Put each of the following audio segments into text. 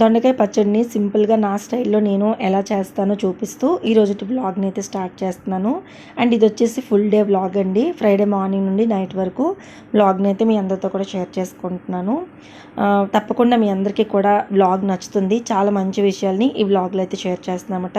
దొండకాయ పచ్చడిని సింపుల్గా నా స్టైల్లో నేను ఎలా చేస్తానో చూపిస్తూ ఈరోజు బ్లాగ్ని అయితే స్టార్ట్ చేస్తున్నాను. అండ్ ఇది వచ్చేసి ఫుల్ డే వ్లాగ్ అండి. ఫ్రైడే మార్నింగ్ నుండి నైట్ వరకు వ్లాగ్ని అయితే మీ అందరితో కూడా షేర్ చేసుకుంటున్నాను. తప్పకుండా మీ అందరికీ కూడా వ్లాగ్ నచ్చుతుంది. చాలా మంచి విషయాల్ని ఈ బ్లాగ్లో అయితే షేర్ చేస్తున్నామట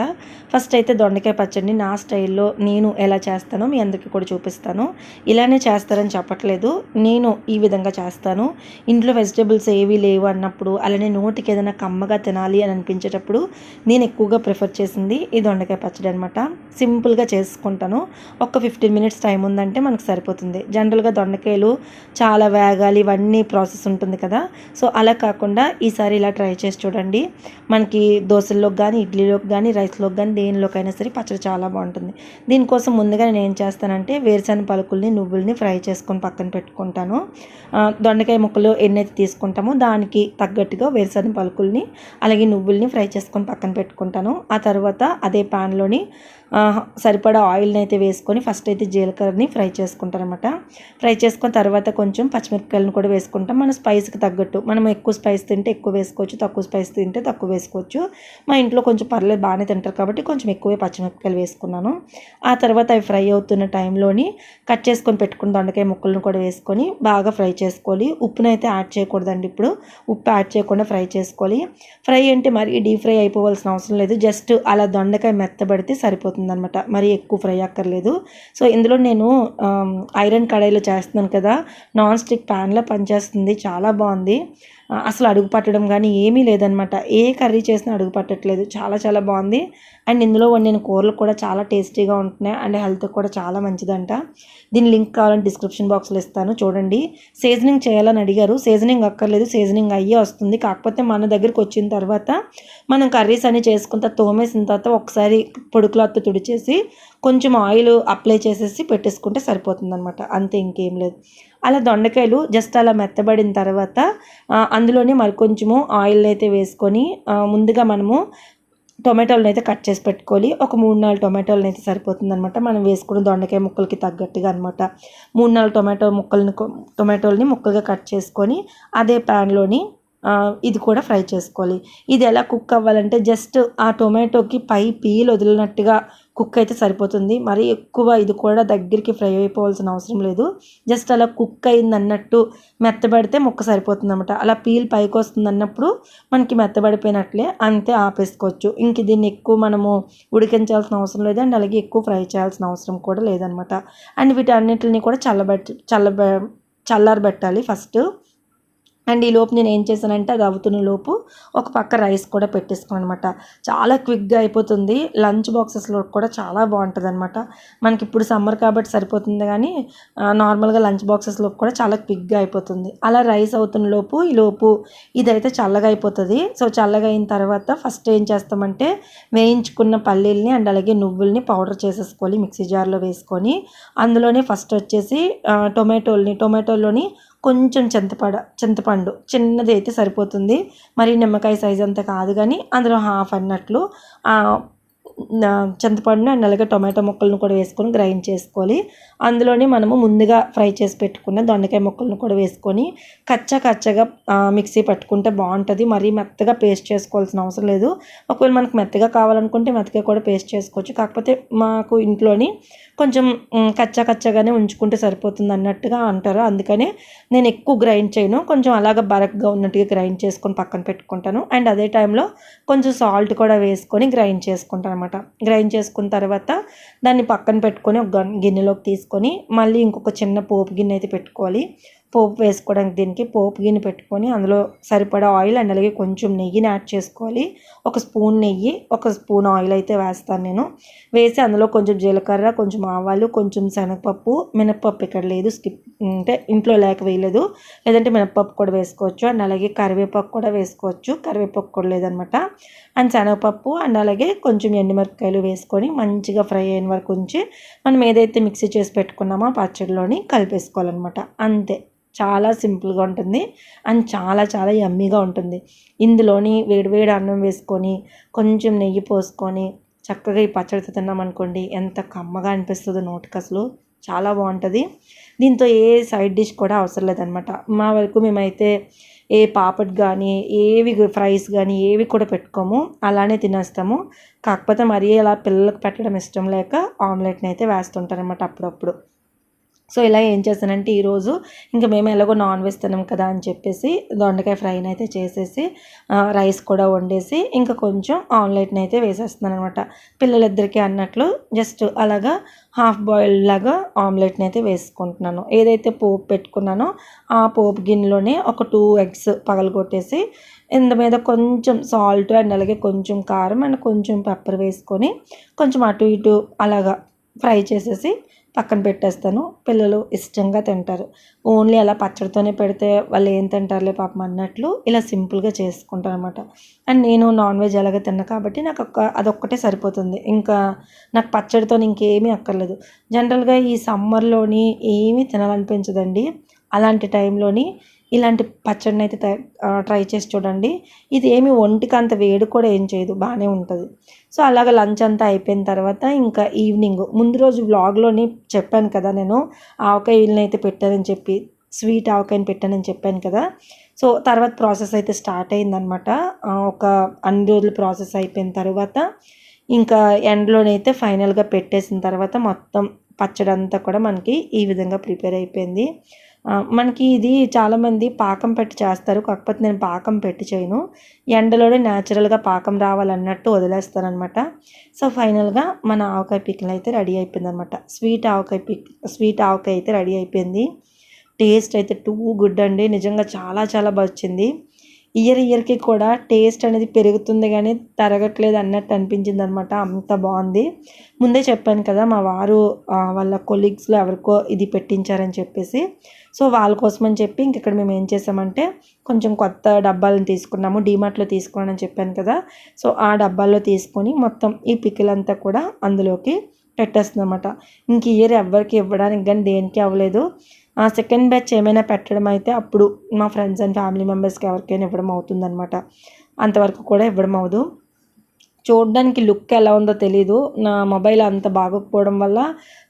ఫస్ట్ అయితే దొండకాయ పచ్చడిని నా స్టైల్లో నేను ఎలా చేస్తానో మీ అందరికీ కూడా చూపిస్తాను. ఇలానే చేస్తారని చెప్పట్లేదు. నేను ఈ విధంగా చేస్తాను. ఇంట్లో వెజిటేబుల్స్ ఏవి లేవు అన్నప్పుడు అలానే నోటికి ఏదైనా కమ్మగా తినాలి అని అనిపించేటప్పుడు నేను ఎక్కువగా ప్రిఫర్ చేసింది ఈ దొండకాయ పచ్చడి అనమాట సింపుల్గా చేసుకుంటాను. ఒక ఫిఫ్టీన్ మినిట్స్ టైం ఉందంటే మనకు సరిపోతుంది. జనరల్గా దొండకాయలు చాలా వేగాలి ఇవన్నీ ప్రాసెస్ ఉంటుంది కదా. సో అలా కాకుండా ఈసారి ఇలా ట్రై చేసి చూడండి. మనకి దోశల్లోకి కానీ ఇడ్లీలోకి కానీ రైస్లోకి కానీ దేనిలోకైనా సరే పచ్చడి చాలా బాగుంటుంది. దీనికోసం ముందుగా నేను ఏం చేస్తానంటే వేరుశెనగ పలుకుల్ని నువ్వుల్ని ఫ్రై చేసుకొని పక్కన పెట్టుకుంటాను. దొండకాయ ముక్కలు ఎన్నైతే తీసుకుంటామో దానికి తగ్గట్టుగా వేరుశెనగ పలుకుల్ని అలాగే నువ్వుల్ని ఫ్రై చేసుకొని పక్కన పెట్టుకుంటాను. ఆ తర్వాత అదే ప్యాన్లోని సరిపడా ఆయిల్ని అయితే వేసుకొని ఫస్ట్ అయితే జీలకర్రని ఫ్రై చేసుకుంటారనమాట ఫ్రై చేసుకున్న తర్వాత కొంచెం పచ్చిమిరపకాయలను కూడా వేసుకుంటాం. మన స్పైస్కి తగ్గట్టు మనం ఎక్కువ స్పైస్ తింటే ఎక్కువ వేసుకోవచ్చు తక్కువ స్పైస్ తింటే తక్కువ వేసుకోవచ్చు. మా ఇంట్లో కొంచెం పర్లేదు బాగానే తింటారు కాబట్టి కొంచెం ఎక్కువే పచ్చిమిరపకాయలు వేసుకున్నాను. ఆ తర్వాత అవి ఫ్రై అవుతున్న టైంలోని కట్ చేసుకొని పెట్టుకున్న దొండకాయ ముక్కలను కూడా వేసుకొని బాగా ఫ్రై చేసుకోవాలి. ఉప్పును అయితే యాడ్ చేయకూడదండి ఇప్పుడు. ఉప్పు యాడ్ చేయకుండా ఫ్రై చేసుకోవాలి. ఫ్రై అంటే మరి డీప్ ఫ్రై అయిపోవాల్సిన అవసరం లేదు. జస్ట్ అలా దొండకాయ మెత్తబడితే సరిపోతుంది. అనమాట మరి ఎక్కువ ఫ్రై అక్కర్లేదు. సో ఇందులో నేను ఐరన్ కడాయిలో చేస్తున్నాను కదా. నాన్ స్టిక్ ప్యాన్లో పనిచేస్తుంది. చాలా బాగుంది. అసలు అడుగు పట్టడం కానీ ఏమీ లేదనమాట ఏ కర్రీ చేసినా అడుగు పట్టట్లేదు. చాలా చాలా బాగుంది అండ్ ఇందులో వండిన కూరలు కూడా చాలా టేస్టీగా ఉంటున్నాయి. అండ్ హెల్త్ కూడా చాలా మంచిదంట. దీని లింక్ కావాలంటే డిస్క్రిప్షన్ బాక్స్లో ఇస్తాను. చూడండి. సీజనింగ్ చేయాలని అడిగారు. సీజనింగ్ అక్కర్లేదు. సీజనింగ్ అయ్యే వస్తుంది. కాకపోతే మన దగ్గరికి వచ్చిన తర్వాత మనం కర్రీస్ అన్ని చేసుకున్న తోమేసిన తర్వాత ఒకసారి పొడి క్లాత్ తుడిచేసి కొంచెం ఆయిల్ అప్లై చేసేసి పెట్టేసుకుంటే సరిపోతుంది అనమాట అంతే ఇంకేం లేదు. అలా దొండకాయలు జస్ట్ అలా మెత్తబడిన తర్వాత అందులోనే మరి కొంచెము ఆయిల్ అయితే వేసుకొని ముందుగా మనము టొమాటోలను అయితే కట్ చేసి పెట్టుకోవాలి. ఒక మూడు నాలుగు టొమాటోలను అయితే సరిపోతుంది అనమాట మనం వేసుకున్న దొండకాయ ముక్కలకి తగ్గట్టుగా అనమాట మూడు నాలుగు టొమాటో ముక్కలని టొమాటోలని ముక్కలుగా కట్ చేసుకొని అదే ప్యాన్లోని ఇది కూడా ఫ్రై చేసుకోవాలి. ఇది ఎలా కుక్ అవ్వాలంటే జస్ట్ ఆ టొమాటోకి పై పీల్ వదిలినట్టుగా కుక్ అయితే సరిపోతుంది. మరి ఎక్కువ ఇది కూడా దగ్గరికి ఫ్రై అయిపోవాల్సిన అవసరం లేదు. జస్ట్ అలా కుక్ అయింది అన్నట్టు మెత్తబడితే ముక్క సరిపోతుంది అనమాట అలా పీల్ పైకి వస్తుంది అన్నప్పుడు మనకి మెత్తబడిపోయినట్లే అంతే ఆపేసుకోవచ్చు. ఇంక దీన్ని ఎక్కువ మనము ఉడికించాల్సిన అవసరం లేదు అండ్ అలాగే ఎక్కువ ఫ్రై చేయాల్సిన అవసరం కూడా లేదనమాట అండ్ వీటన్నిటిని కూడా చల్లబెట్టి చల్లబె చల్లారబెట్టాలి ఫస్ట్. అండ్ ఈ లోపు నేను ఏం చేశానంటే అది అవుతున్న లోపు ఒక పక్క రైస్ కూడా పెట్టేసుకున్నాను అనమాట చాలా క్విక్గా అయిపోతుంది. లంచ్ బాక్సెస్లో కూడా చాలా బాగుంటుంది అనమాట మనకి ఇప్పుడు సమ్మర్ కాబట్టి సరిపోతుంది కానీ నార్మల్గా లంచ్ బాక్సెస్లో కూడా చాలా క్విక్గా అయిపోతుంది. అలా రైస్ అవుతున్న లోపు ఈ లోపు ఇదైతే చల్లగా అయిపోతుంది. సో చల్లగా అయిన తర్వాత ఫస్ట్ ఏం చేస్తామంటే వేయించుకున్న పల్లీల్ని అండ్ అలాగే నువ్వుల్ని పౌడర్ చేసేసుకోవాలి మిక్సీ జార్లో వేసుకొని అందులోనే ఫస్ట్ వచ్చేసి టొమాటోల్ని టొమాటోలోని కొంచెం చింతపడ చింతపండు చిన్నది అయితే సరిపోతుంది. మరి నిమ్మకాయ సైజ్ అంత కాదు కానీ అందులో హాఫ్ అన్నట్లు చింతపండుని అండ్ అలాగే టొమాటో ముక్కలను కూడా వేసుకొని గ్రైండ్ చేసుకోవాలి. అందులోనే మనము ముందుగా ఫ్రై చేసి పెట్టుకున్న దొండకాయ ముక్కలను కూడా వేసుకొని కచ్చా కచ్చగా మిక్సీ పట్టుకుంటే బాగుంటుంది. మరీ మెత్తగా పేస్ట్ చేసుకోవాల్సిన అవసరం లేదు. ఒకవేళ మనకు మెత్తగా కావాలనుకుంటే మెత్తగా కూడా పేస్ట్ చేసుకోవచ్చు. కాకపోతే మాకు ఇంట్లోని కొంచెం కచ్చా కచ్చగానే ఉంచుకుంటే సరిపోతుంది అన్నట్టుగా అంటారు. అందుకనే నేను ఎక్కువ గ్రైండ్ చేయను. కొంచెం అలాగ బరక్గా ఉన్నట్టుగా గ్రైండ్ చేసుకొని పక్కన పెట్టుకుంటాను. అండ్ అదే టైంలో కొంచెం సాల్ట్ కూడా వేసుకొని గ్రైండ్ చేసుకుంటాను అనమాట గ్రైండ్ చేసుకున్న తర్వాత దాన్ని పక్కన పెట్టుకొని ఒక గిన్నెలోకి తీసుకొని మళ్ళీ ఇంకొక చిన్న పోపు గిన్నె అయితే పెట్టుకోవాలి. పోపు వేసుకోవడానికి దీనికి పోపు గిన్నె పెట్టుకొని అందులో సరిపడా ఆయిల్ అండ్ అలాగే కొంచెం నెయ్యిని యాడ్ చేసుకోవాలి. ఒక స్పూన్ నెయ్యి ఒక స్పూన్ ఆయిల్ అయితే వేస్తాను నేను. వేసి అందులో కొంచెం జీలకర్ర కొంచెం ఆవాలు కొంచెం శనగపప్పు మినప్పప్పు ఇక్కడ లేదు స్కిప్ అంటే ఇంట్లో లేక వేయలేదు. లేదంటే మినప్పప్పు కూడా వేసుకోవచ్చు అండ్ అలాగే కరివేపాకు కూడా వేసుకోవచ్చు. కరివేపాకు కూడా లేదనమాట. అండ్ శనగపప్పు అండ్ అలాగే కొంచెం ఎండుమిరపకాయలు వేసుకొని మంచిగా ఫ్రై అయిన వరకు ఉంచి మనం ఏదైతే మిక్సీ చేసి పెట్టుకున్నామో ఆ పచ్చడిలోని కలిపేసుకోవాలన్నమాట. అంతే. చాలా సింపుల్గా ఉంటుంది. అండ్ చాలా చాలా యమ్మీగా ఉంటుంది. ఇందులోని వేడివేడి అన్నం వేసుకొని కొంచెం నెయ్యి పోసుకొని చక్కగా ఈ పచ్చడితో తిన్నాం అనుకోండి ఎంత కమ్మగా అనిపిస్తుందో నోటికి అసలు. చాలా బాగుంటుంది. దీంతో ఏ సైడ్ డిష్ కూడా అవసరం లేదనమాట. మా వరకు మేమైతే ఏ పాపడ్ కానీ ఏవి ఫ్రైస్ కానీ ఏవి కూడా పెట్టుకోము. అలానే తినేస్తాము. కాకపోతే మరీ అలా పిల్లలకు పెట్టడం ఇష్టం లేక ఆమ్లెట్ని అయితే వేస్తుంటారనమాట అప్పుడప్పుడు. సో ఇలా ఏం చేశానంటే ఈరోజు ఇంకా మేము ఎలాగో నాన్ వెజ్ తినాం కదా అని చెప్పేసి దొండకాయ ఫ్రైని అయితే చేసేసి రైస్ కూడా వండేసి ఇంకా కొంచెం ఆమ్లెట్ని అయితే వేసేస్తున్నాను అనమాట పిల్లలిద్దరికీ అన్నట్లు జస్ట్ అలాగా హాఫ్ బాయిల్ లాగా ఆమ్లెట్ని అయితే వేసుకుంటున్నాను. ఏదైతే పోపు పెట్టుకున్నానో ఆ పోపు గిన్నెలోనే ఒక టూ ఎగ్స్ పగలగొట్టేసి ఇంత మీద కొంచెం సాల్ట్ అండ్ అలాగే కొంచెం కారం అండ్ కొంచెం పెప్పర్ వేసుకొని కొంచెం అటు ఇటు అలాగా ఫ్రై చేసేసి పక్కన పెట్టేస్తాను. పిల్లలు ఇష్టంగా తింటారు. ఓన్లీ అలా పచ్చడితోనే పెడితే వాళ్ళు ఏం తింటారులే పాపం అన్నట్లు ఇలా సింపుల్గా చేసుకుంటాను అనమాట అండ్ నేను నాన్ వెజ్ అలాగే తిన్నా కాబట్టి నాకు ఒక్క అదొక్కటే సరిపోతుంది. ఇంకా నాకు పచ్చడితో ఇంకేమీ అక్కర్లేదు. జనరల్గా ఈ సమ్మర్లోని ఏమీ తినాలనిపించదండి. అలాంటి టైంలోని ఇలాంటి పచ్చడిని అయితే ట్రై చేసి చూడండి. ఇది ఏమి ఒంటికి అంత వేడి కూడా ఏం చేయదు. బాగానే ఉంటుంది. సో అలాగ లంచ్ అంతా అయిపోయిన తర్వాత ఇంకా ఈవినింగ్ ముందు రోజు వ్లాగ్లోని చెప్పాను కదా నేను ఆవకాయ వీళ్ళని అయితే పెట్టానని చెప్పి స్వీట్ ఆవకాయని పెట్టానని చెప్పాను కదా. సో తర్వాత ప్రాసెస్ అయితే స్టార్ట్ అయిందనమాట ఒక అన్ని రోజులు ప్రాసెస్ అయిపోయిన తర్వాత ఇంకా ఎండ్లోనైతే ఫైనల్గా పెట్టేసిన తర్వాత మొత్తం పచ్చడి అంతా కూడా మనకి ఈ విధంగా ప్రిపేర్ అయిపోయింది. మనకి ఇది చాలామంది పాకం పెట్టి చేస్తారు. కాకపోతే నేను పాకం పెట్టి చేయను. ఎండలోనే న్యాచురల్గా పాకం రావాలన్నట్టు వదిలేస్తారనమాట సో ఫైనల్గా మన ఆవకాయ పిక్కలు అయితే రెడీ అయిపోయింది అనమాట sweet avakaya pick sweet avakaya అయితే రెడీ అయిపోయింది. టేస్ట్ అయితే టూ గుడ్ అండి. నిజంగా చాలా చాలా బాగా వచ్చింది. ఇయర్ ఇయర్కి కూడా టేస్ట్ అనేది పెరుగుతుంది కానీ తరగట్లేదు అన్నట్టు అనిపించింది అనమాట అంత బాగుంది. ముందే చెప్పాను కదా మా వారు వాళ్ళ కొలీగ్స్లో ఎవరికో ఇది పెట్టించారని చెప్పేసి. సో వాళ్ళ కోసం అని చెప్పి ఇంక ఇక్కడ మేము ఏం చేసామంటే కొంచెం కొత్త డబ్బాలను తీసుకున్నాము డీమార్ట్లో తీసుకున్నానని చెప్పాను కదా. సో ఆ డబ్బాల్లో తీసుకొని మొత్తం ఈ పికిలంతా కూడా అందులోకి పెట్టేస్తుంది అనమాట ఇంక ఇయర్ ఎవరికి ఇవ్వడానికి కానీ దేనికి అవ్వలేదు. ఆ సెకండ్ బ్యాచ్ ఏమైనా పెట్టడం అయితే అప్పుడు మా ఫ్రెండ్స్ అండ్ ఫ్యామిలీ మెంబర్స్కి ఎవరికైనా ఇవ్వడం అవుతుందన్నమాట. అంతవరకు కూడా ఇవ్వడం అవ్వదు. చూడడానికి లుక్ ఎలా ఉందో తెలీదు. నా మొబైల్ అంత బాగోకపోవడం వల్ల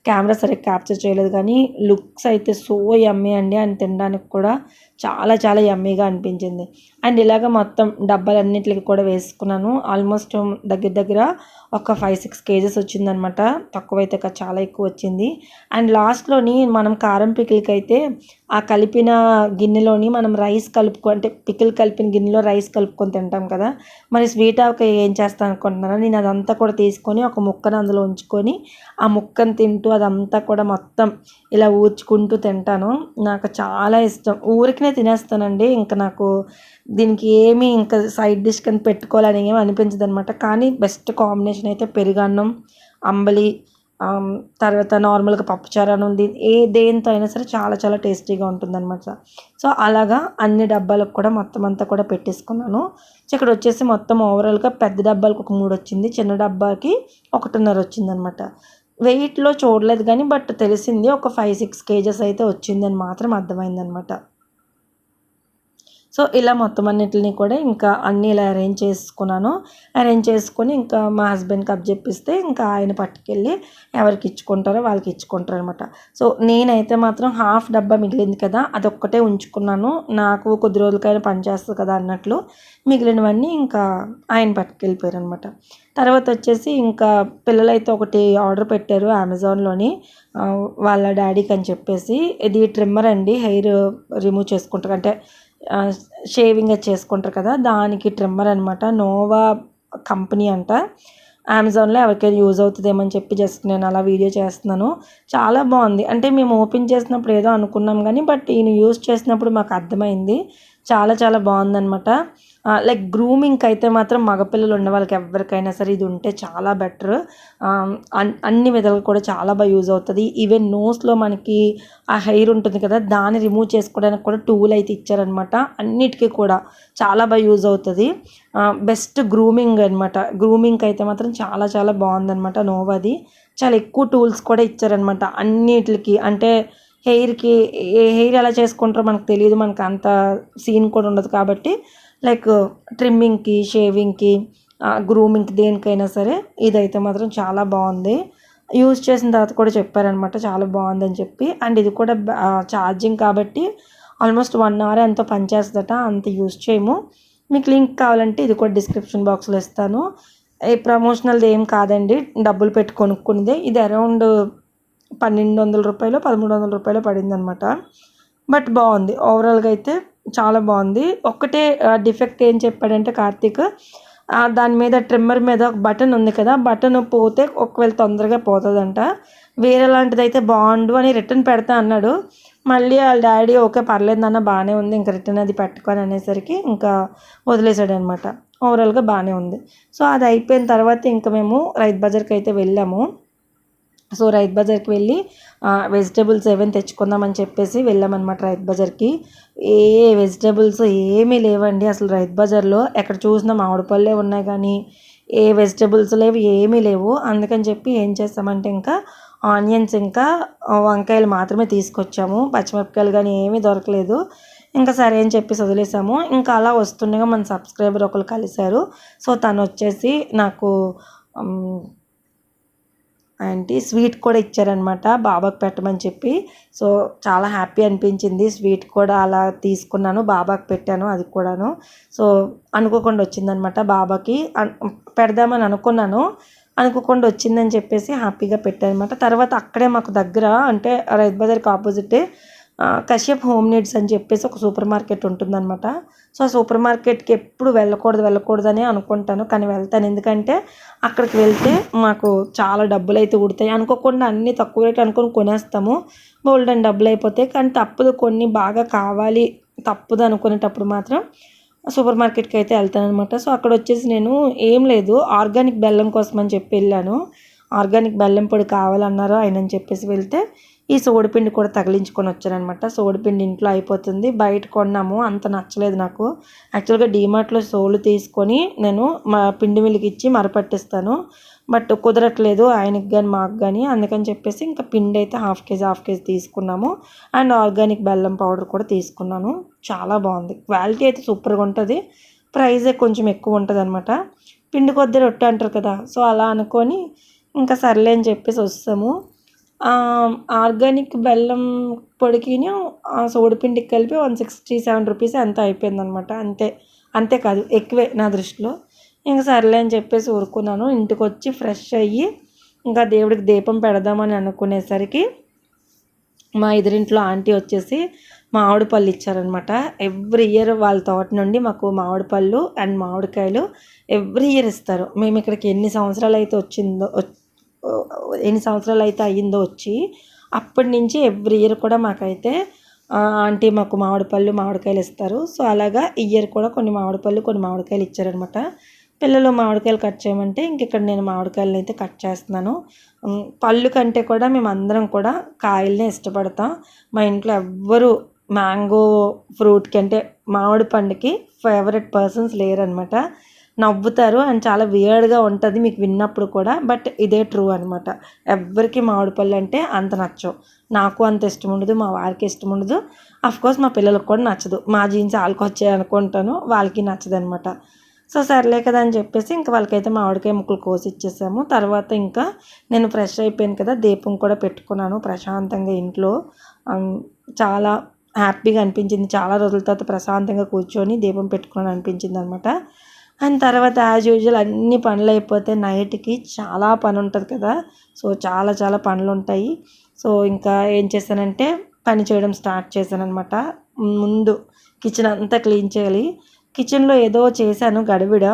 కెమెరా సరిగ్గా క్యాప్చర్ చేయలేదు. కానీ లుక్స్ అయితే సో యమ్మీ అండి. అని తినడానికి కూడా చాలా చాలా యమ్మీగా అనిపించింది. అండ్ ఇలాగ మొత్తం డబ్బాలన్నింటికి కూడా వేసుకున్నాను. ఆల్మోస్ట్ దగ్గర దగ్గర ఒక ఫైవ్ సిక్స్ కేజెస్ వచ్చిందనమాట. తక్కువైతే చాలా ఎక్కువ వచ్చింది. అండ్ లాస్ట్లోని మనం కారం పికిల్కి అయితే ఆ కలిపిన గిన్నెలోని మనం రైస్ కలుపుకో అంటే పికిల్ కలిపిన గిన్నెలో రైస్ కలుపుకొని తింటాం కదా. మరి స్వీట్ ఒక ఏం చేస్తాను అనుకుంటున్నాను? నేను అదంతా కూడా తీసుకొని ఒక ముక్కను అందులో ఉంచుకొని ఆ ముక్కను తింటూ అదంతా కూడా మొత్తం ఇలా ఊడ్చుకుంటూ తింటాను. నాకు చాలా ఇష్టం. ఊరికినే తినేస్తానండి. ఇంకా నాకు దీనికి ఏమీ ఇంకా సైడ్ డిష్ కింద పెట్టుకోవాలని ఏమి అనిపించదు అనమాట కానీ బెస్ట్ కాంబినేషన్ అయితే పెరుగన్నం అంబలి తర్వాత నార్మల్గా పప్పుచారు అని ఉంది ఏ దేంతో అయినా సరే చాలా చాలా టేస్టీగా ఉంటుందన్నమాట సో అలాగా అన్ని డబ్బాలకు కూడా మొత్తం అంతా కూడా పెట్టేసుకున్నాను. సో ఇక్కడ వచ్చేసి మొత్తం ఓవరాల్గా పెద్ద డబ్బాలకు ఒక మూడు వచ్చింది చిన్న డబ్బాకి ఒకటిన్నర వచ్చిందనమాట వెయిట్లో చూడలేదు కానీ బట్ తెలిసింది ఒక ఫైవ్ సిక్స్ కేజెస్ అయితే వచ్చిందని మాత్రం అర్థమైందనమాట సో ఇలా మొత్తం అన్నిటిని కూడా ఇంకా అన్నీ ఇలా అరేంజ్ చేసుకున్నాను. అరేంజ్ చేసుకొని ఇంకా మా హస్బెండ్కి అప్పచెప్పిస్తే ఇంకా ఆయన పట్టుకెళ్ళి ఎవరికి ఇచ్చుకుంటారో వాళ్ళకి ఇచ్చుకుంటారు అనమాట సో నేనైతే మాత్రం హాఫ్ డబ్బా మిగిలింది కదా అదొక్కటే ఉంచుకున్నాను. నాకు కొద్ది రోజులకైనా పనిచేస్తుంది కదా అన్నట్లు మిగిలినవన్నీ ఇంకా ఆయన పట్టుకెళ్ళిపోయారు అనమాట తర్వాత వచ్చేసి ఇంకా పిల్లలైతే ఒకటి ఆర్డర్ పెట్టారు అమెజాన్లోని వాళ్ళ డాడీకి అని చెప్పేసి ఇది ట్రిమ్మర్ అండి హెయిర్ రిమూవ్ చేసుకుంటారు. అంటే షేవింగ్ చేసుకుంటారు కదా దానికి ట్రిమ్మర్ అనమాట నోవా కంపెనీ అంట. అమెజాన్లో ఎవరికైనా యూజ్ అవుతుందేమో అని చెప్పి జస్ట్ నేను అలా వీడియో చేస్తున్నాను. చాలా బాగుంది. అంటే మేము ఓపెన్ చేసినప్పుడు ఏదో అనుకున్నాం కానీ బట్ ఈయన యూజ్ చేసినప్పుడు మాకు అర్థమైంది. చాలా చాలా బాగుందనమాట లైక్ గ్రూమింగ్కి అయితే మాత్రం మగపిల్లలు ఉన్న వాళ్ళకి ఎవరికైనా సరే ఇది ఉంటే చాలా బెటర్. అన్ని విధాలుగా కూడా చాలా బాగా యూజ్ అవుతుంది. ఈవెన్ నోస్లో మనకి ఆ హెయిర్ ఉంటుంది కదా దాన్ని రిమూవ్ చేసుకోవడానికి కూడా టూల్ అయితే ఇచ్చారనమాట అన్నిటికీ కూడా చాలా బాగా యూజ్ అవుతుంది. బెస్ట్ గ్రూమింగ్ అనమాట గ్రూమింగ్కి అయితే మాత్రం చాలా చాలా బాగుందనమాట నోవాది. చాలా ఎక్కువ టూల్స్ కూడా ఇచ్చారనమాట అన్నిటికి. అంటే హెయిర్కి ఏ హెయిర్ ఎలా చేసుకుంటారో మనకు తెలియదు. మనకు అంత సీన్ కూడా ఉండదు కాబట్టి లైక్ ట్రిమ్మింగ్కి షేవింగ్కి గ్రూమింగ్కి దేనికైనా సరే ఇదైతే మాత్రం చాలా బాగుంది. యూజ్ చేసిన తర్వాత కూడా చెప్పారనమాట చాలా బాగుందని చెప్పి. అండ్ ఇది కూడా ఛార్జింగ్ కాబట్టి ఆల్మోస్ట్ వన్ అవర్ ఎంతో పనిచేస్తుందట అంత యూజ్ చేయము. మీకు లింక్ కావాలంటే ఇది కూడా డిస్క్రిప్షన్ బాక్స్లో ఇస్తాను. ఏ ప్రమోషనల్ది ఏం కాదండి డబ్బులు పెట్టి కొనుక్కునేదే ఇది అరౌండ్ పన్నెండు వందల రూపాయలు పదమూడు వందల రూపాయలు పడిందనమాట. బట్ బాగుంది. ఓవరాల్గా అయితే చాలా బాగుంది. ఒక్కటే డిఫెక్ట్ ఏం చెప్పాడంటే కార్తీక్ దాని మీద ట్రిమ్మర్ మీద ఒక బటన్ ఉంది కదా బటన్ పోతే ఒకవేళ తొందరగా పోతుందంట. వేరే లాంటిది అయితే బాగుండు అని రిటర్న్ పెడతా అన్నాడు. మళ్ళీ వాళ్ళ డాడీ ఓకే పర్లేదు నాన్న బాగానే ఉంది. ఇంకా రిటర్న్ అది పెట్టుకొని అనేసరికి ఇంకా వదిలేసాడు అనమాట ఓవరాల్గా బాగానే ఉంది. సో అది అయిపోయిన తర్వాత ఇంకా మేము రైతు బజార్కి అయితే వెళ్ళాము. సో రైత్ బజార్కి వెళ్ళి వెజిటేబుల్స్ ఏమైనా తెచ్చుకుందామని చెప్పేసి వెళ్ళామన్నమాట రైత్ బజార్కి. ఏ వెజిటేబుల్స్ ఏమీ లేవండి అసలు రైత్ బజార్లో. ఎక్కడ చూసినా మామిడి పళ్ళే ఉన్నాయి కానీ ఏ వెజిటేబుల్స్ లేవు ఏమీ లేవు. అందుకని చెప్పి ఏం చేస్తామంటే ఇంకా ఆనియన్స్ ఇంకా వంకాయలు మాత్రమే తీసుకొచ్చాము. పచ్చిమిరపకాయలు కానీ ఏమీ దొరకలేదు. ఇంకా సరే అని చెప్పి వదిలేసాము. ఇంకా అలా వస్తుండగా మన సబ్స్క్రైబర్ ఒకరు కలిశారు. సో తను వచ్చేసి నాకు ఆంటీ స్వీట్ కూడా ఇచ్చారనమాట బాబాకి పెట్టమని చెప్పి. సో చాలా హ్యాపీ అనిపించింది. స్వీట్ కూడా అలా తీసుకున్నాను బాబాకి పెట్టాను అది కూడాను. సో అనుకోకుండా వచ్చిందనమాట బాబాకి. పెడదామని అనుకున్నాను అనుకోకుండా వచ్చిందని చెప్పేసి హ్యాపీగా పెట్టానమాట తర్వాత అక్కడే మాకు దగ్గర అంటే రైతు బజార్కి ఆపోజిటే కశ్యప్ హోమ్ నీడ్స్ అని చెప్పేసి ఒక సూపర్ మార్కెట్ ఉంటుందన్నమాట. సో ఆ సూపర్ మార్కెట్కి ఎప్పుడు వెళ్ళకూడదు వెళ్ళకూడదని అనుకుంటాను కానీ వెళ్తాను. ఎందుకంటే అక్కడికి వెళ్తే మాకు చాలా డబ్బులు అయితే ఉడతాయి అనుకోకుండా అన్నీ తక్కువ రేట్ అనుకుని కొనేస్తాము. గోల్డెన్ డబ్బులు అయిపోతాయి కానీ తప్పదు. కొన్ని బాగా కావాలి తప్పదు అనుకునేటప్పుడు మాత్రం సూపర్ మార్కెట్కి అయితే వెళ్తాను అనమాట సో అక్కడ వచ్చేసి నేను ఏం లేదు ఆర్గానిక్ బెల్లం కోసం అని చెప్పి వెళ్ళాను. ఆర్గానిక్ బెల్లం పొడి కావాలన్నారు ఆయన అని చెప్పేసి వెళ్తే ఈ సోడిపిండి కూడా తగిలించుకొని వచ్చానమాట సోడిపిండి ఇంట్లో అయిపోతుంది. బయట కొన్నాము. అంత నచ్చలేదు నాకు. యాక్చువల్గా డీమార్ట్లో సోలు తీసుకొని నేను మా పిండి మిల్లికి ఇచ్చి మరపట్టిస్తాను. బట్ కుదరట్లేదు ఆయనకి కానీ మాకు కానీ అందుకని చెప్పేసి ఇంకా పిండి అయితే హాఫ్ కేజీ హాఫ్ కేజీ తీసుకున్నాము. అండ్ ఆర్గానిక్ బెల్లం పౌడర్ కూడా తీసుకున్నాను. చాలా బాగుంది. క్వాలిటీ అయితే సూపర్గా ఉంటుంది. ప్రైస్ కొంచెం ఎక్కువ ఉంటుంది అనమాట పిండి కొద్ది రొట్టె అంటారు కదా. సో అలా అనుకొని ఇంకా సర్లే అని చెప్పేసి వస్తాము. ఆర్గానిక్ బెల్లం పొడికిని ఆ సోడిపిండికి కలిపి వన్ సిక్స్టీ సెవెన్ రూపీస్ ఎంత అయిపోయిందనమాట. అంతే అంతేకాదు ఎక్కువే నా దృష్టిలో. ఇంకా సర్లే అని చెప్పేసి ఊరుకున్నాను. ఇంటికి వచ్చి ఫ్రెష్ అయ్యి ఇంకా దేవుడికి దీపం పెడదామని అనుకునేసరికి మా ఎదురింట్లో ఆంటీ వచ్చేసి మామిడి పళ్ళు ఇచ్చారనమాట. ఎవ్రీ ఇయర్ వాళ్ళ తోట నుండి మాకు మామిడి పళ్ళు అండ్ మామిడికాయలు ఎవ్రీ ఇయర్ ఇస్తారు. మేము ఇక్కడికి ఎన్ని సంవత్సరాలు అయితే వచ్చిందో ఎన్ని సంవత్సరాలు అయితే అయ్యిందో వచ్చి అప్పటి నుంచి ఎవ్రీ ఇయర్ కూడా మాకైతే ఆంటీ మాకు మామిడి పళ్ళు మామిడికాయలు ఇస్తారు. సో అలాగా ఈ ఇయర్ కూడా కొన్ని మామిడి పళ్ళు కొన్ని మామిడికాయలు ఇచ్చారనమాట పిల్లలు మామిడికాయలు కట్ చేయమంటే ఇంక ఇక్కడ నేను మామిడికాయలను అయితే కట్ చేస్తున్నాను. పళ్ళు కంటే కూడా మేము అందరం కూడా కాయలనే ఇష్టపడతాం. మా ఇంట్లో ఎవ్వరు మ్యాంగో ఫ్రూట్కి అంటే మామిడి పండుకి ఫేవరెట్ పర్సన్స్ లేరనమాట నవ్వుతారు అండ్ చాలా వియర్డ్గా ఉంటుంది మీకు విన్నప్పుడు కూడా బట్ ఇదే ట్రూ అనమాట ఎవరికి మామిడి పళ్ళు అంటే అంత నచ్చవు. నాకు అంత ఇష్టం ఉండదు మా వారికి ఇష్టం ఉండదు. కోర్స్ మా పిల్లలకు కూడా నచ్చదు. మా జీన్స్ వాళ్ళకి వచ్చాయి అనుకుంటాను వాళ్ళకి నచ్చదు అనమాట సో సర్లే కదా అని చెప్పేసి ఇంకా వాళ్ళకైతే మామిడికాయ ముక్కలు కోసి ఇచ్చేసాము. తర్వాత ఇంకా నేను ఫ్రెష్ అయిపోయాను కదా దీపం కూడా పెట్టుకున్నాను ప్రశాంతంగా ఇంట్లో. చాలా హ్యాపీగా అనిపించింది. చాలా రోజుల తర్వాత ప్రశాంతంగా కూర్చొని దీపం పెట్టుకున్నాను అనిపించింది అనమాట అండ్ తర్వాత యాజ్ యూజువల్ అన్ని పనులు అయిపోతే నైట్కి చాలా పని ఉంటుంది కదా. సో చాలా చాలా పనులు ఉంటాయి. సో ఇంకా ఏం చేశానంటే పని చేయడం స్టార్ట్ చేశాను అనమాట ముందు కిచెన్ అంతా క్లీన్ చేయాలి. కిచెన్లో ఏదో చేశాను గడివిడ.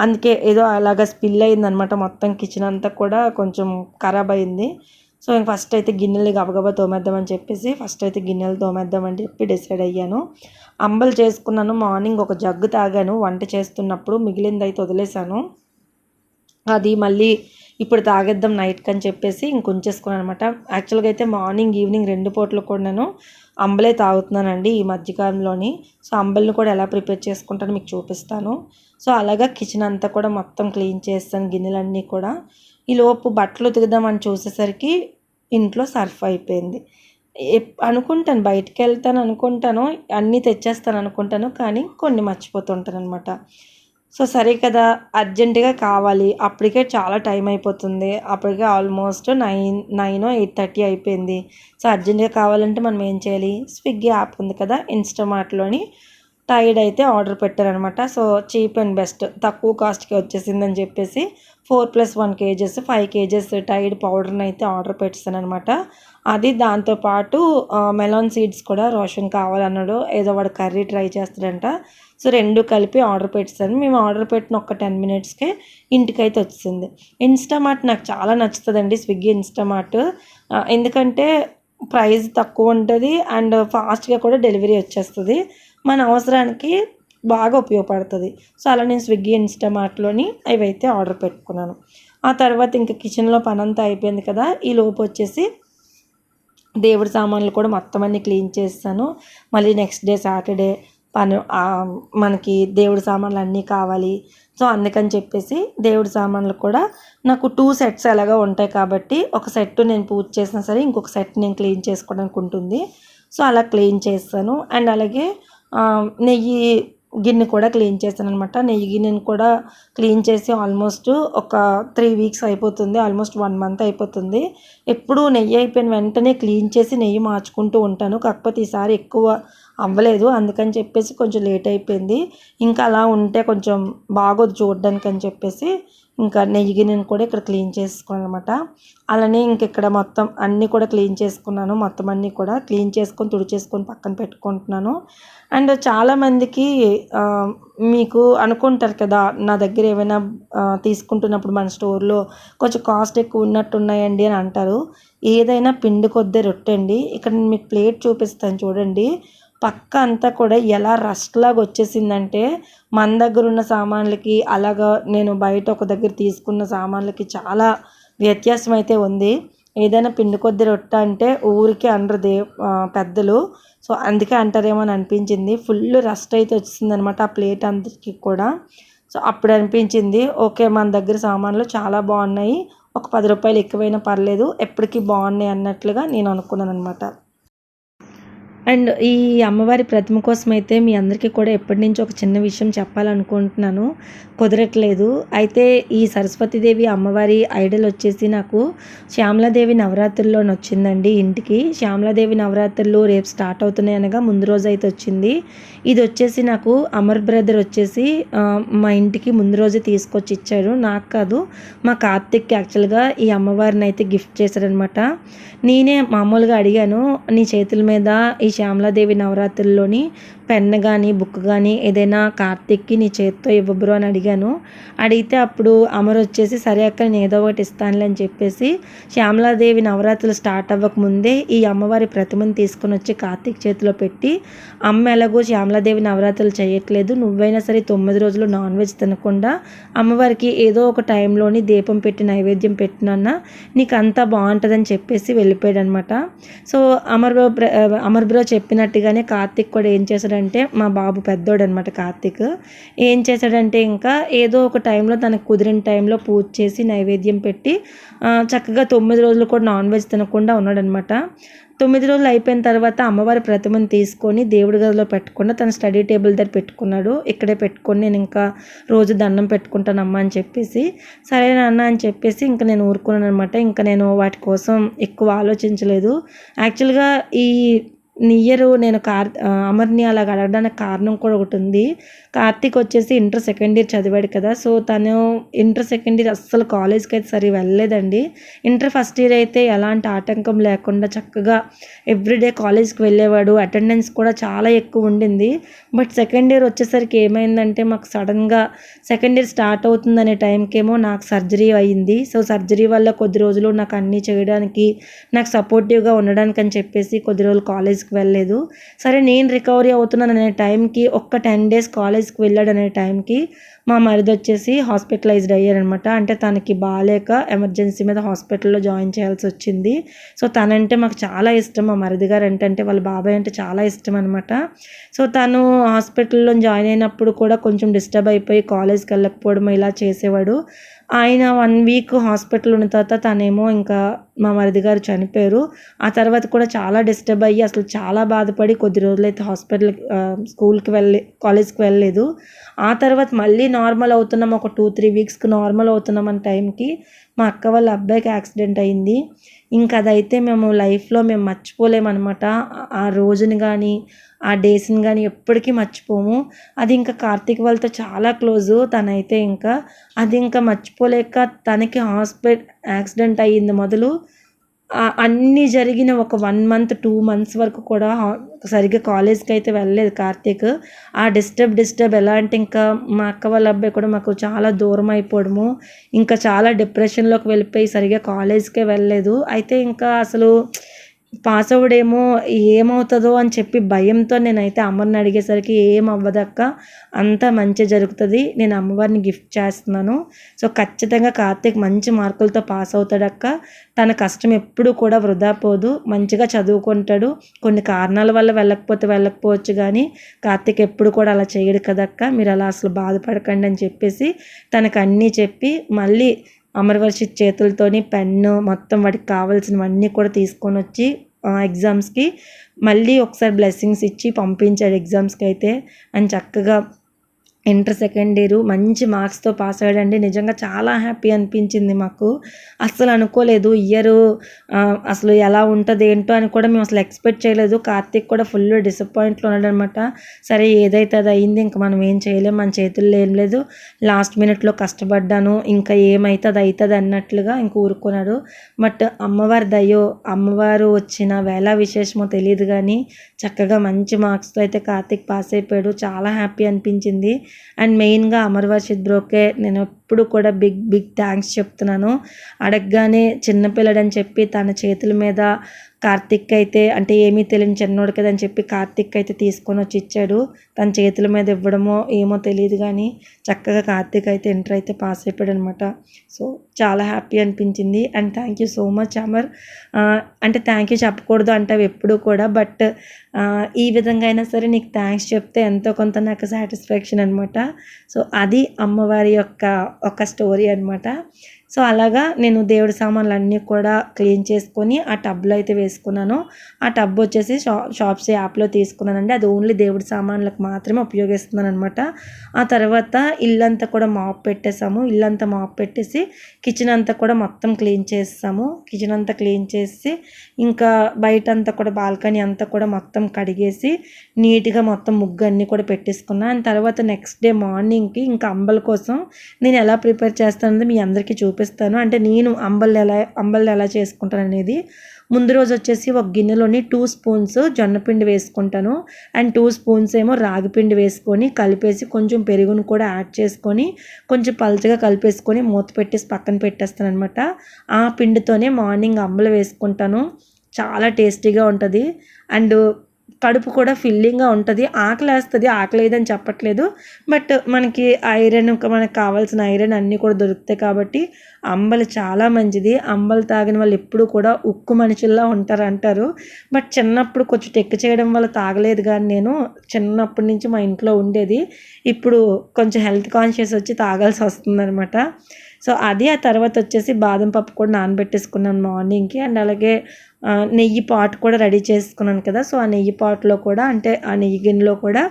అందుకే ఏదో అలాగా స్పిల్ అయిందనమాట మొత్తం కిచెన్ అంతా కూడా కొంచెం ఖరాబ్ అయింది. సో ఇంక ఫస్ట్ అయితే గిన్నెలు గబగబా తోమేద్దామని చెప్పేసి ఫస్ట్ అయితే గిన్నెలు తోమేద్దామని చెప్పి డిసైడ్ అయ్యాను. అంబలు చేసుకున్నాను. మార్నింగ్ ఒక జగ్గు తాగాను. వంట చేస్తున్నప్పుడు మిగిలింది అయితే వదిలేశాను. అది మళ్ళీ ఇప్పుడు తాగేద్దాం నైట్కి అని చెప్పేసి ఇంకొంచేసుకున్నాను అనమాట యాక్చువల్గా అయితే మార్నింగ్ ఈవినింగ్ రెండు పూటలు కూడా నేను అంబలే తాగుతున్నానండి ఈ మధ్యకాలంలోని. సో అంబల్ని కూడా ఎలా ప్రిపేర్ చేసుకుంటానో మీకు చూపిస్తాను. సో అలాగా కిచెన్ అంతా కూడా మొత్తం క్లీన్ చేస్తాను గిన్నెలన్నీ కూడా. ఈ లోపు బట్టలు ఉతుకుదామని చూసేసరికి ఇంట్లో సర్ఫ్ అయిపోయింది. అనుకుంటాను బయటికి వెళ్తాను అనుకుంటాను అన్నీ తెచ్చేస్తాను అనుకుంటాను కానీ కొన్ని మర్చిపోతుంటాను అనమాట సో సరే కదా అర్జెంటుగా కావాలి. అప్పటికే చాలా టైం అయిపోతుంది. అప్పటికే almost nine nine eight thirty అయిపోయింది. సో అర్జెంటుగా కావాలంటే మనం ఏం చేయాలి? స్విగ్గీ యాప్ ఉంది కదా ఇన్స్టామార్ట్లోని టైడ్ అయితే ఆర్డర్ పెట్టారనమాట సో చీప్ అండ్ బెస్ట్. తక్కువ కాస్ట్కి వచ్చేసిందని చెప్పేసి four plus one KGs five KGs Tide పౌడర్ని అయితే ఆర్డర్ పెట్టాను అనమాట అది దాంతోపాటు మెలాన్ సీడ్స్ కూడా రోషన్ కావాలన్నాడు. ఏదో వాడు కర్రీ ట్రై చేస్తాడంట. సో రెండు కలిపి ఆర్డర్ పెట్టాను మేము ఆర్డర్ పెట్టిన ఒక టెన్ మినిట్స్కే ఇంటికైతే వచ్చింది. ఇన్స్టామార్ట్ నాకు చాలా నచ్చుతుందండి స్విగ్గీ ఇన్స్టామార్ట్ ఎందుకంటే ప్రైస్ తక్కువ ఉంటుంది అండ్ ఫాస్ట్గా కూడా డెలివరీ వచ్చేస్తుంది. మన అవసరానికి బాగా ఉపయోగపడుతుంది. సో అలా నేను స్విగ్గీ ఇన్స్టామార్ట్లోని అవైతే ఆర్డర్ పెట్టుకున్నాను. ఆ తర్వాత ఇంకా కిచెన్లో పనంతా అయిపోయింది కదా ఈ లోపు వచ్చేసి దేవుడి సామాన్లు కూడా మొత్తం అన్ని క్లీన్ చేస్తాను. మళ్ళీ నెక్స్ట్ డే సాటర్డే పని మనకి దేవుడి సామాన్లు అన్నీ కావాలి. సో అందుకని చెప్పేసి దేవుడి సామాన్లు కూడా నాకు టూ సెట్స్ ఎలాగో ఉంటాయి కాబట్టి ఒక సెట్ నేను పూజ చేసినా సరే ఇంకొక సెట్ నేను క్లీన్ చేసుకోవడానికి ఉంటుంది. సో అలా క్లీన్ చేస్తాను. అండ్ అలాగే నెయ్యి గిన్నె కూడా క్లీన్ చేశాను అనమాట నెయ్యి గిన్నెని కూడా క్లీన్ చేసి ఆల్మోస్ట్ ఒక త్రీ వీక్స్ అయిపోతుంది. ఆల్మోస్ట్ వన్ మంత్ అయిపోతుంది. ఎప్పుడు నెయ్యి అయిపోయిన వెంటనే క్లీన్ చేసి నెయ్యి మార్చుకుంటూ ఉంటాను. కాకపోతే ఈసారి ఎక్కువ అవ్వలేదు. అందుకని చెప్పేసి కొంచెం లేట్ అయిపోయింది. ఇంకా అలా ఉంటే కొంచెం బాగోదు చూడడానికి అని చెప్పేసి ఇంకా నెయ్యి గిన్నెను కూడా ఇక్కడ క్లీన్ చేసుకున్నాను అనమాట అలానే ఇంక ఇక్కడ మొత్తం అన్నీ కూడా క్లీన్ చేసుకున్నాను. మొత్తం అన్నీ కూడా క్లీన్ చేసుకొని తుడిచేసుకొని పక్కన పెట్టుకుంటున్నాను. అండ్ చాలామందికి మీకు అనుకుంటారు కదా నా దగ్గర ఏమైనా తీసుకుంటున్నప్పుడు మన స్టోర్లో కొంచెం కాస్ట్ ఎక్కువ ఉన్నట్టు ఉన్నాయండి అని అంటారు. ఏదైనా పిండి కొద్దే రొట్టె అండి. ఇక్కడ నేను మీకు ప్లేట్ చూపిస్తాను చూడండి. పక్క అంతా కూడా ఎలా రస్ట్ లాగా వచ్చేసిందంటే మన దగ్గర ఉన్న సామాన్లకి అలాగా నేను బయట ఒక దగ్గర తీసుకున్న సామాన్లకి చాలా వ్యత్యాసం అయితే ఉంది. ఏదైనా పిండి కొద్ది రొట్టె అంటే ఊరికే అనరు దే పెద్దలు. సో అందుకే అంటారేమో అని అనిపించింది. ఫుల్ రస్ట్ అయితే వచ్చింది అనమాట ఆ ప్లేట్ అందరికి కూడా. సో అప్పుడు అనిపించింది ఓకే మన దగ్గర సామాన్లు చాలా బాగున్నాయి. ఒక పది రూపాయలు ఎక్కువైనా పర్లేదు. ఎప్పటికీ బాగున్నాయి అన్నట్లుగా నేను అనుకున్నాను అనమాట అండ్ ఈ అమ్మవారి ప్రతిమ కోసం అయితే మీ అందరికీ కూడా ఎప్పటి నుంచి ఒక చిన్న విషయం చెప్పాలనుకుంటున్నాను. కుదరట్లేదు. అయితే ఈ సరస్వతీదేవి అమ్మవారి ఐడల్ వచ్చేసి నాకు శ్యామలాదేవి నవరాత్రుల్లో వచ్చిందండి ఇంటికి. శ్యామలాదేవి నవరాత్రులు రేపు స్టార్ట్ అవుతున్నాయి అనగా ముందు రోజు అయితే వచ్చింది. ఇది వచ్చేసి నాకు అమర్ బ్రదర్ వచ్చేసి మా ఇంటికి ముందు రోజే తీసుకొచ్చి ఇచ్చారు నాకు కాదు మా కార్తిక్ యాక్చువల్గా ఈ అమ్మవారిని అయితే గిఫ్ట్ చేశారనమాట నేనే మామూలుగా అడిగాను నీ చేతుల మీద ఈ శ్యామలాదేవి నవరాత్రుల్లోని పెన్ కానీ బుక్ కానీ ఏదైనా కార్తిక్కి నీ చేత్తో ఇవ్వబ్రో అని అడిగాను. అడిగితే అప్పుడు అమర్ వచ్చేసి సరే అక్క నేను ఏదో ఒకటి ఇస్తానులే అని చెప్పేసి శ్యామలాదేవి నవరాత్రులు స్టార్ట్ అవ్వక ముందే ఈ అమ్మవారి ప్రతిమను తీసుకొని వచ్చి కార్తీక్ చేతిలో పెట్టి అమ్మ ఎలాగో శ్యామలాదేవి నవరాత్రులు చేయట్లేదు నువ్వైనా సరే తొమ్మిది రోజులు నాన్ వెజ్ తినకుండా అమ్మవారికి ఏదో ఒక టైంలోని దీపం పెట్టి నైవేద్యం పెట్టినన్న నీకు అంతా బాగుంటుందని చెప్పేసి వెళ్ళిపోయాడు అనమాట సో అమర్ అమర్ బ్రో చెప్పినట్టుగానే కార్తిక్ కూడా ఏం చేశాడంటే మా బాబు పెద్దోడు అనమాట కార్తిక్. ఏం చేశాడంటే ఇంకా ఏదో ఒక టైంలో తనకు కుదిరిన టైంలో పూజ చేసి నైవేద్యం పెట్టి చక్కగా తొమ్మిది రోజులు కూడా నాన్ వెజ్ తినకుండా ఉన్నాడనమాట. తొమ్మిది రోజులు అయిపోయిన తర్వాత అమ్మవారి ప్రతిమను తీసుకొని దేవుడి గదిలో పెట్టకుండా తన స్టడీ టేబుల్ దగ్గర పెట్టుకున్నాడు. ఇక్కడే పెట్టుకొని నేను ఇంకా రోజు దండం పెట్టుకుంటానమ్మా అని చెప్పేసి సరే నాన్న అని చెప్పేసి ఇంకా నేను ఊరుకున్నాను అనమాట ఇంకా నేను వాటి కోసం ఎక్కువ ఆలోచించలేదు. యాక్చువల్గా ఈ నియరు నేను కార్ అమర్ని అలా అడగడానికి కారణం కూడా ఒకటి ఉంది. కార్తీక్ వచ్చేసి ఇంటర్ సెకండ్ ఇయర్ చదివాడు కదా. సో తను ఇంటర్ సెకండ్ ఇయర్ అస్సలు కాలేజ్కి అయితే సరి వెళ్ళలేదండి. ఇంటర్ ఫస్ట్ ఇయర్ అయితే ఎలాంటి ఆటంకం లేకుండా చక్కగా ఎవ్రీడే కాలేజ్కి వెళ్ళేవాడు. అటెండెన్స్ కూడా చాలా ఎక్కువ ఉండింది. బట్ సెకండ్ ఇయర్ వచ్చేసరికి ఏమైందంటే మాకు సడన్గా సెకండ్ ఇయర్ స్టార్ట్ అవుతుందనే టైంకేమో నాకు సర్జరీ అయింది. సో సర్జరీ వల్ల కొద్ది రోజులు నాకు అన్నీ చేయడానికి నాకు సపోర్టివ్గా ఉండడానికి అని చెప్పేసి కొద్ది రోజులు కాలేజ్కి వెళ్ళలేదు. సరే నేను రికవరీ అవుతున్నాను అనే టైంకి ఒక్క టెన్ డేస్ కాలేజ్ కాలేజ్కి వెళ్ళాడనే టైంకి మా మరిది వచ్చేసి హాస్పిటలైజ్డ్ అయ్యారనమాట. అంటే తనకి బాగాలేక ఎమర్జెన్సీ మీద హాస్పిటల్లో జాయిన్ చేయాల్సి వచ్చింది. సో తనంటే మాకు చాలా ఇష్టం. మా మరిది గారు ఏంటంటే వాళ్ళ బాబాయ్ అంటే చాలా ఇష్టం అనమాట. సో తను హాస్పిటల్లో జాయిన్ అయినప్పుడు కూడా కొంచెం డిస్టర్బ్ అయిపోయి కాలేజ్కి వెళ్ళకపోవడం ఇలా చేసేవాడు. ఆయన వన్ వీక్ హాస్పిటల్ ఉన్న తర్వాత తనేమో ఇంకా మా మరిది గారు చనిపోయారు. ఆ తర్వాత కూడా చాలా డిస్టర్బ్ అయ్యి అసలు చాలా బాధపడి కొద్ది రోజులైతే హాస్పిటల్ స్కూల్కి వెళ్ళే కాలేజ్కి వెళ్ళలేదు. ఆ తర్వాత మళ్ళీ నార్మల్ అవుతున్నాం ఒక టూ త్రీ వీక్స్కి నార్మల్ అవుతున్నాం అన్న టైంకి మా అక్క వాళ్ళ అబ్బాయికి యాక్సిడెంట్ అయింది. ఇంకా అదైతే మేము లైఫ్లో మేము మర్చిపోలేమన్నమాట. ఆ రోజుని కానీ ఆ డేస్ని కానీ ఎప్పటికీ మర్చిపోము. అది ఇంకా కార్తీక్ వాళ్ళతో చాలా క్లోజు తనైతే ఇంకా. అది ఇంకా మర్చిపోలేక తనకి హాస్పిటల్ యాక్సిడెంట్ అయ్యింది మొదలు. అన్నీ జరిగిన ఒక వన్ మంత్ టూ మంత్స్ వరకు కూడా సరిగ్గా కాలేజ్కి అయితే వెళ్ళలేదు కార్తీక్. ఆ డిస్టర్బ్ డిస్టర్బ్ ఎలా అంటే ఇంకా మా అక్క వాళ్ళ అబ్బాయి కూడా మాకు చాలా దూరం అయిపోవడము. ఇంకా చాలా డిప్రెషన్లోకి వెళ్ళిపోయి సరిగ్గా కాలేజ్కే వెళ్ళలేదు. అయితే ఇంకా అసలు పాస్ అవ్వడేమో ఏమవుతుందో అని చెప్పి భయంతో నేనైతే అమ్మని అడిగేసరికి ఏం అవ్వదక్క అంతా మంచి జరుగుతుంది. నేను అమ్మవారిని గిఫ్ట్ చేస్తున్నాను. సో ఖచ్చితంగా కార్తీక్ మంచి మార్కులతో పాస్ అవుతాడక్క. తన కష్టం ఎప్పుడు కూడా వృధా పోదు. మంచిగా చదువుకుంటాడు. కొన్ని కారణాల వల్ల వెళ్ళకపోతే వెళ్ళకపోవచ్చు కానీ కార్తీక్ ఎప్పుడు కూడా అలా చేయడు కదక్క. మీరు అలా అసలు బాధపడకండి అని చెప్పేసి తనకు అన్నీ చెప్పి మళ్ళీ అమర్వర్షి చేతులతోని పెన్ను మొత్తం వాటికి కావాల్సినవన్నీ కూడా తీసుకొని వచ్చి ఎగ్జామ్స్కి మళ్ళీ ఒకసారి బ్లెస్సింగ్స్ ఇచ్చి పంపించాడు ఎగ్జామ్స్కి అయితే అని చక్కగా ఇంటర్ సెకండ్ ఇయర్ మంచి మార్క్స్తో పాస్ అయ్యాడండి. నిజంగా చాలా హ్యాపీ అనిపించింది మాకు. అస్సలు అనుకోలేదు ఇయర్ అసలు ఎలా ఉంటుంది ఏంటో అని కూడా మేము అసలు ఎక్స్పెక్ట్ చేయలేదు. కార్తీక్ కూడా ఫుల్ డిసప్పాయింట్లో ఉన్నాడనమాట. సరే ఏదైతే అది అయింది ఇంకా మనం ఏం చేయలేం మన చేతుల్లో ఏం లేదు. లాస్ట్ మినిట్లో కష్టపడ్డాను ఇంకా ఏమైతే అది అవుతుంది అన్నట్లుగా ఇంక ఊరుకున్నాడు. బట్ అమ్మవారి దయో అమ్మవారు వచ్చిన వేళ విశేషమో తెలియదు కానీ చక్కగా మంచి మార్క్స్తో అయితే కార్తీక్ పాస్ అయిపోయాడు. చాలా హ్యాపీ అనిపించింది. అండ్ మెయిన్గా అమర్ వర్షిద్ బ్రోకే నేను ఎప్పుడు కూడా బిగ్ బిగ్ థ్యాంక్స్ చెప్తున్నాను. అడగగానే చిన్నపిల్లడని చెప్పి తన చేతుల మీద కార్తిక్ అయితే అంటే ఏమీ తెలియని చిన్నోడు అని చెప్పి కార్తిక్ అయితే తీసుకొని వచ్చి ఇచ్చాడు. తన చేతుల మీద ఇవ్వడమో ఏమో తెలియదు కానీ చక్కగా కార్తిక్ అయితే ఇంటర్ అయితే పాస్ అయిపోయాడు అనమాట సో చాలా హ్యాపీ అనిపించింది. And thank you so much Amar. అంటే థ్యాంక్ యూ చెప్పకూడదు అంటావు ఎప్పుడు కూడా బట్ ఈ విధంగా అయినా సరే నీకు థ్యాంక్స్ చెప్తే ఎంతో కొంత నాకు సాటిస్ఫాక్షన్ అనమాట సో అది అమ్మవారి యొక్క ఒక స్టోరీ అనమాట సో అలాగా నేను దేవుడి సామాన్లు అన్నీ కూడా క్లీన్ చేసుకొని ఆ టబ్లో అయితే వేసుకున్నాను. ఆ టబ్ వచ్చేసి షా షాప్స్ యాప్లో తీసుకున్నానండి. అది ఓన్లీ దేవుడి సామాన్లకు మాత్రమే ఉపయోగిస్తున్నాను అనమాట ఆ తర్వాత ఇల్లంతా కూడా మాప్ పెట్టేసాము ఇల్లంతా మాప్ పెట్టేసి కిచెన్ అంతా కూడా మొత్తం క్లీన్ చేస్తాము కిచెన్ అంతా క్లీన్ చేసి ఇంకా బయట అంతా కూడా బాల్కనీ అంతా కూడా మొత్తం కడిగేసి నీట్గా మొత్తం ముగ్గు అన్నీ కూడా పెట్టేసుకున్నాను అండ్ తర్వాత నెక్స్ట్ డే మార్నింగ్కి ఇంకా అంబల కోసం నేను ఎలా ప్రిపేర్ చేస్తానో మీ అందరికీ చూపి చూపిస్తాను. అంటే నేను అంబల్ ఎలా అంబల్ ఎలా చేసుకుంటాను అనేది ముందు రోజు వచ్చేసి ఒక గిన్నెలోని టూ స్పూన్స్ జొన్నపిండి వేసుకుంటాను. అండ్ టూ స్పూన్స్ ఏమో రాగిపిండి వేసుకొని కలిపేసి కొంచెం పెరుగును కూడా యాడ్ చేసుకొని కొంచెం పల్చగా కలిపేసుకొని మూత పెట్టేసి పక్కన పెట్టేస్తాను అనమాట ఆ పిండితోనే మార్నింగ్ అంబలు వేసుకుంటాను. చాలా టేస్టీగా ఉంటుంది. అండ్ కడుపు కూడా ఫిల్లింగ్గా ఉంటుంది. ఆకలి వేస్తుంది ఆకలి లేదని చెప్పట్లేదు. బట్ మనకి ఐరన్ మనకు కావాల్సిన ఐరన్ అన్నీ కూడా దొరుకుతాయి కాబట్టి అంబలు చాలా మంచిది. అంబలు తాగిన వాళ్ళు ఎప్పుడు కూడా ఉక్కు మనుషుల్లా ఉంటారు అంటారు బట్ చిన్నప్పుడు కొంచెం టెక్కు చేయడం వల్ల తాగలేదు కానీ నేను చిన్నప్పటి నుంచి మా ఇంట్లో ఉండేది. ఇప్పుడు కొంచెం హెల్త్ కాన్షియస్ వచ్చి తాగాల్సి వస్తుందనమాట సో అది ఆ తర్వాత వచ్చేసి బాదం పప్పు కూడా నానబెట్టేసుకున్నాను మార్నింగ్కి. అండ్ అలాగే నెయ్యి పాట్ కూడా రెడీ చేసుకున్నాను కదా సో ఆ నెయ్యి పాట్లో కూడా అంటే ఆ నెయ్యి గిన్నెలో కూడా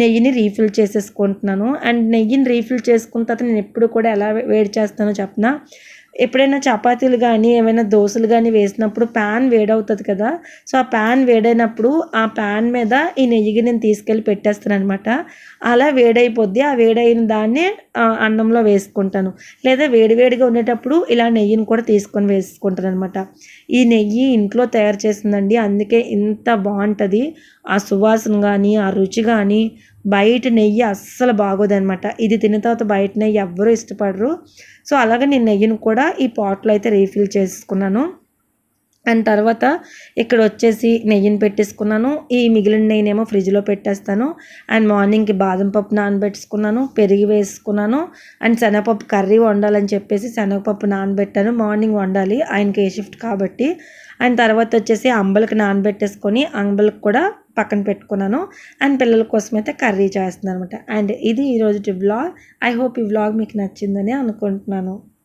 నెయ్యిని రీఫిల్ చేసేసుకుంటున్నాను. అండ్ నెయ్యిని రీఫిల్ చేసుకున్న తర్వాత నేను ఎప్పుడు కూడా ఎలా వేడి చేస్తానో చెప్పిన? ఎప్పుడైనా చపాతీలు కానీ ఏమైనా దోశలు కానీ వేసినప్పుడు ప్యాన్ వేడవుతుంది కదా సో ఆ ప్యాన్ వేడైనప్పుడు ఆ ప్యాన్ మీద ఈ నెయ్యికి నేను తీసుకెళ్ళి పెట్టేస్తాను అనమాట అలా వేడైపోద్ది. ఆ వేడైన దాన్ని అన్నంలో వేసుకుంటాను. లేదా వేడివేడిగా ఉండేటప్పుడు ఇలా నెయ్యిని కూడా తీసుకొని వేసుకుంటాను అనమాట ఈ నెయ్యి ఇంట్లో తయారు చేసిందండి. అందుకే ఇంత బాగుంటుంది. ఆ సువాసన కానీ ఆ రుచి కానీ బయట నెయ్యి అస్సలు బాగోదనమాట ఇది తిన్న తర్వాత బయట నెయ్యి ఎవ్వరూ ఇష్టపడరు. సో అలాగే నేను నెయ్యిని కూడా ఈ పాట్లో అయితే రీఫిల్ చేసుకున్నాను. అండ్ తర్వాత ఇక్కడ వచ్చేసి నెయ్యిని పెట్టేసుకున్నాను. ఈ మిగిలిన నెయ్యినేమో ఫ్రిడ్జ్లో పెట్టేస్తాను. అండ్ మార్నింగ్కి బాదం పప్పు నానబెట్టుకున్నాను పెరిగి వేసుకున్నాను. అండ్ శనగపప్పు కర్రీ వండాలని చెప్పేసి శనగపప్పు నానబెట్టాను. మార్నింగ్ వండాలి. ఆయనకి ఏ షిఫ్ట్ కాబట్టి. అండ్ తర్వాత వచ్చేసి అంబలకి నానబెట్టేసుకొని అంబలకి కూడా పక్కన పెట్టుకున్నాను. అండ్ పిల్లల కోసం అయితే కర్రీ చేస్తున్నాను అనమాట అండ్ ఇది ఈరోజు వ్లాగ్. ఐ హోప్ ఈ వ్లాగ్ మీకు నచ్చిందని అనుకుంటున్నాను.